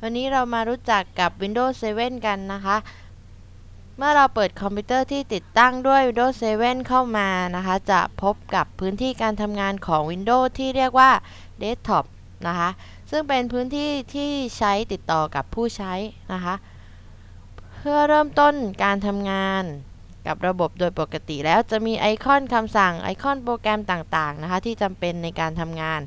วันนี้เรามารู้จักกับ Windows 7 กันนะคะ เมื่อเราเปิดคอมพิวเตอร์ที่ติดตั้งด้วย Windows 7 เข้ามานะคะ จะพบกับพื้นที่การทำงานของ Windows ที่เรียกว่า Desktop นะคะ ซึ่งเป็นพื้นที่ที่ใช้ติดต่อกับผู้ใช้นะคะ เพื่อเริ่มต้นการทำงานกับระบบโดยปกติแล้วจะมีไอคอนคำสั่งไอคอนโปรแกรมต่างๆนะคะ ที่จำเป็นในการทำงาน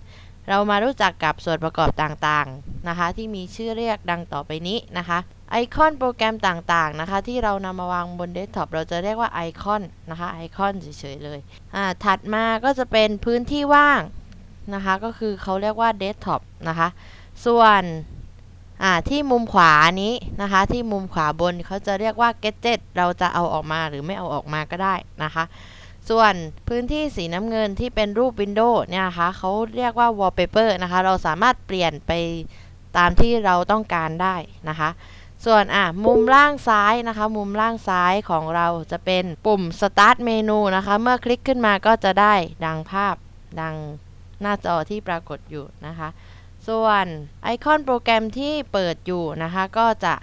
เรามารู้จักกับส่วนประกอบต่างๆ นะคะ ที่มีชื่อเรียกดังต่อไปนี้นะคะไอคอนโปรแกรมต่างๆนะคะ ที่เรานำมาวางบนเดสก์ท็อปเราจะเรียกว่าไอคอนนะคะไอคอนเฉยๆเลยอ่าถัดมาก็จะเป็นพื้นที่ว่างนะคะ ก็คือเขาเรียกว่าเดสก์ท็อปนะคะ ส่วนอ่าที่มุมขวานี้นะคะ ที่มุมขวาบนเขาจะเรียกว่า gadget เราจะเอาออกมาหรือไม่เอาออกมาก็ได้นะคะ ส่วนพื้นที่สีน้ำเงินที่เป็นรูปวินโดว์เนี่ยนะคะเขาเรียกว่า wallpaper นะคะ เราสามารถเปลี่ยนไป ตามที่เราต้องการได้นะคะ ส่วนอะมุมล่างซ้ายนะคะ มุมล่างซ้ายของเราจะเป็นปุ่ม start menu นะคะ เมื่อคลิกขึ้นมาก็จะได้ดังภาพดังหน้าจอที่ปรากฏอยู่นะคะ ส่วนไอคอนโปรแกรมที่เปิดอยู่นะคะ ก็จะ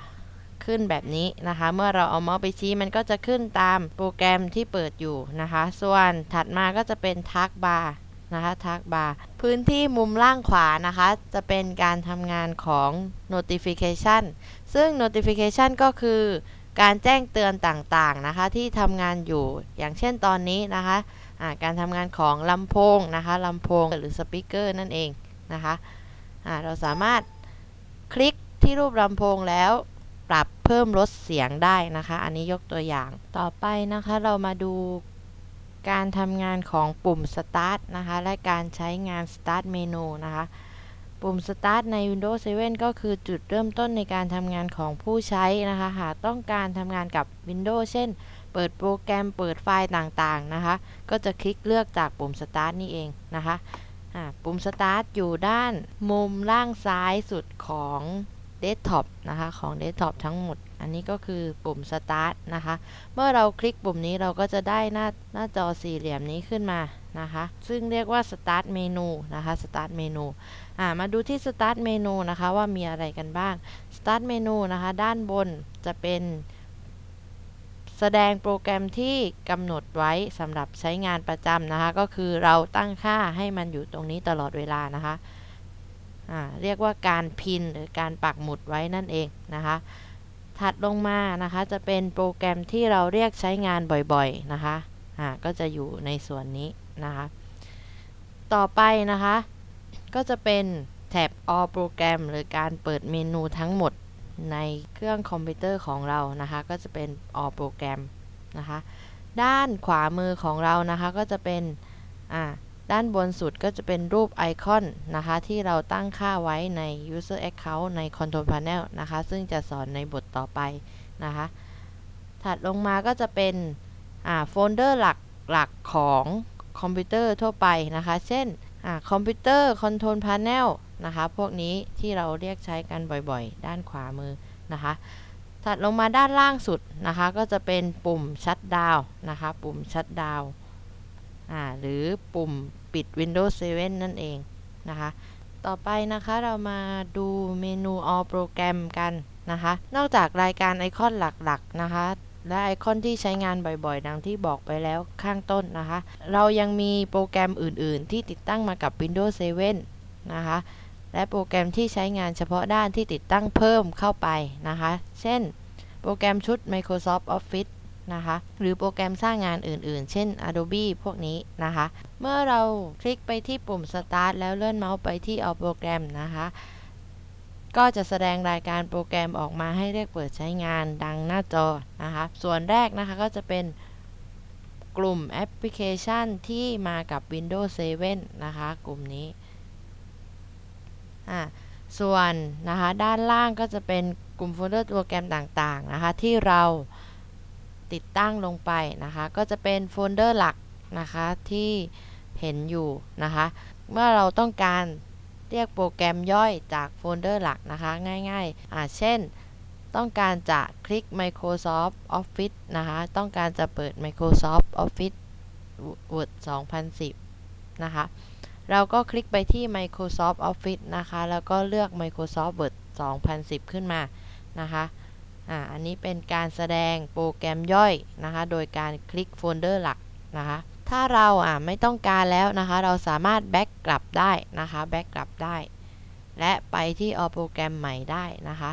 ขึ้นแบบนี้นะคะ เมื่อเราเอาเมาส์ไปชี้มันก็จะขึ้นตามโปรแกรมที่เปิดอยู่นะคะ ส่วนถัดมาก็จะเป็นทักบาร์ นะคะทักบาร์พื้นที่มุมล่างขวานะคะ จะเป็นการทำงานของ notification ซึ่ง notification ก็คือการแจ้งเตือนต่างๆนะคะ ที่ทำงานอยู่อย่างเช่นตอนนี้นะคะะการทำงานของลำโพงนะคะลำโพงหรือสปีกเกอร์นั่นเองนะคะะเราสามารถคลิกที่รูปลำโพงแล้วปรับเพิ่มลดเสียงได้นะคะ อันนี้ยกตัวอย่างต่อไปนะคะ เรามาดู การทำงานของปุ่ม Start นะคะ และการใช้งาน Start Menu นะคะ ปุ่ม Start ใน Windows 7 ก็คือจุดเริ่มต้นในการทำงานของผู้ใช้นะคะ หากต้องการทำงานกับ Windows เช่น เปิดโปรแกรม เปิดไฟล์ต่างๆนะคะ ก็จะคลิกเลือกจากปุ่ม Start นี่เองนะคะปุ่ม Start อยู่ด้านมุมล่างซ้ายสุดของเดสก์ท็อปนะคะ ของเดสก์ท็อปทั้งหมด อันนี้ก็คือปุ่ม Start นะคะ เมื่อเราคลิกปุ่มนี้เราก็จะได้หน้าหน้าจอสี่เหลี่ยมนี้ขึ้นมานะคะ ซึ่งเรียกว่า Start Menu นะคะ Start Menu อ่ามาดูที่ Start Menu นะคะว่ามีอะไรกันบ้าง Start Menu นะคะด้านบนจะเป็นแสดงโปรแกรมที่กำหนดไว้สำหรับใช้งานประจำนะคะ ก็คือเราตั้งค่าให้มันอยู่ตรงนี้ตลอดเวลานะคะ เรียกว่าการพินหรือการปักหมุดไว้นั่นเองนะคะ ถัดลงมานะคะจะเป็นโปรแกรมที่เราเรียกใช้งานบ่อยๆนะคะะก็จะอยู่ในส่วนนี้นะคะ ต่อไปนะคะ ก็จะเป็นแท็บ all program หรือการเปิดเมนูทั้งหมดในเครื่องคอมพิวเตอร์ของเรานะคะ ก็จะเป็น all program นะคะ ด้านขวามือของเรานะคะ ก็จะเป็นอ่า ด้านบนสุดก็จะเป็นรูปไอคอนนะคะ ที่เราตั้งค่าไว้ใน user account ใน control panel นะคะ ซึ่งจะสอนในบทต่อไปนะคะ ถัดลงมาก็จะเป็นโฟลเดอร์หลักหลักของคอมพิวเตอร์ทั่วไปนะคะ เช่นคอมพิวเตอร์คอนโทรลพาเนลนะคะ พวกนี้ที่เราเรียกใช้กันบ่อยๆ ด้านขวามือนะคะ ถัดลงมาด้านล่างสุดนะคะ ก็จะเป็นปุ่มชัดดาวนะคะ ปุ่มชัดดาว หรือปุ่มปิด Windows 7 นั่นเองนะคะ ต่อไปนะคะเรามาดูเมนู All Program กันนะคะ นอกจากรายการไอคอนหลักๆนะคะและไอคอนที่ใช้งานบ่อยๆ ดังที่บอกไปแล้วข้างต้นนะคะ เรายังมีโปรแกรมอื่นๆ ที่ติดตั้งมากับ Windows 7 นะคะ และโปรแกรมที่ใช้งานเฉพาะด้านที่ติดตั้งเพิ่มเข้าไปนะคะ เช่น โปรแกรมชุด Microsoft Office นะคะ หรือโปรแกรมสร้างงานอื่นๆ เช่น Adobe พวกนี้นะคะ เมื่อเราคลิกไปที่ปุ่ม Start แล้วเลื่อนเมาส์ไปที่ All Program นะคะ ก็จะแสดงรายการโปรแกรมออกมาให้เรียกเปิดใช้งานดังหน้าจอนะคะ ส่วนแรกนะคะก็จะเป็นกลุ่มแอปพลิเคชันที่มากับ Windows 7 นะคะ กลุ่มนี้อ่าส่วนนะคะด้านล่างก็จะเป็นกลุ่มโฟลเดอร์โปรแกรมต่างๆนะคะ ที่เรา ติดตั้งลงไปนะคะ ก็จะเป็นโฟลเดอร์หลักนะคะที่เห็นอยู่นะคะ เมื่อเราต้องการเรียกโปรแกรมย่อยจากโฟลเดอร์หลักนะคะ ง่ายๆอ่าเช่น ต้องการจะคลิก Microsoft Office นะคะ ต้องการจะเปิด Microsoft Office Word 2010 นะคะ เราก็คลิกไปที่ Microsoft Office นะคะ แล้วก็เลือก Microsoft Word 2010 ขึ้นมานะคะ อ่าอันนี้เป็นการแสดงโปรแกรมย่อยนะคะ โดยการคลิกโฟลเดอร์หลักนะคะ ถ้าเราอ่าไม่ต้องการแล้วนะคะ เราสามารถแบ็กกลับได้นะคะแบ็กกลับได้ และไปที่ออโปรแกรมใหม่ได้นะคะ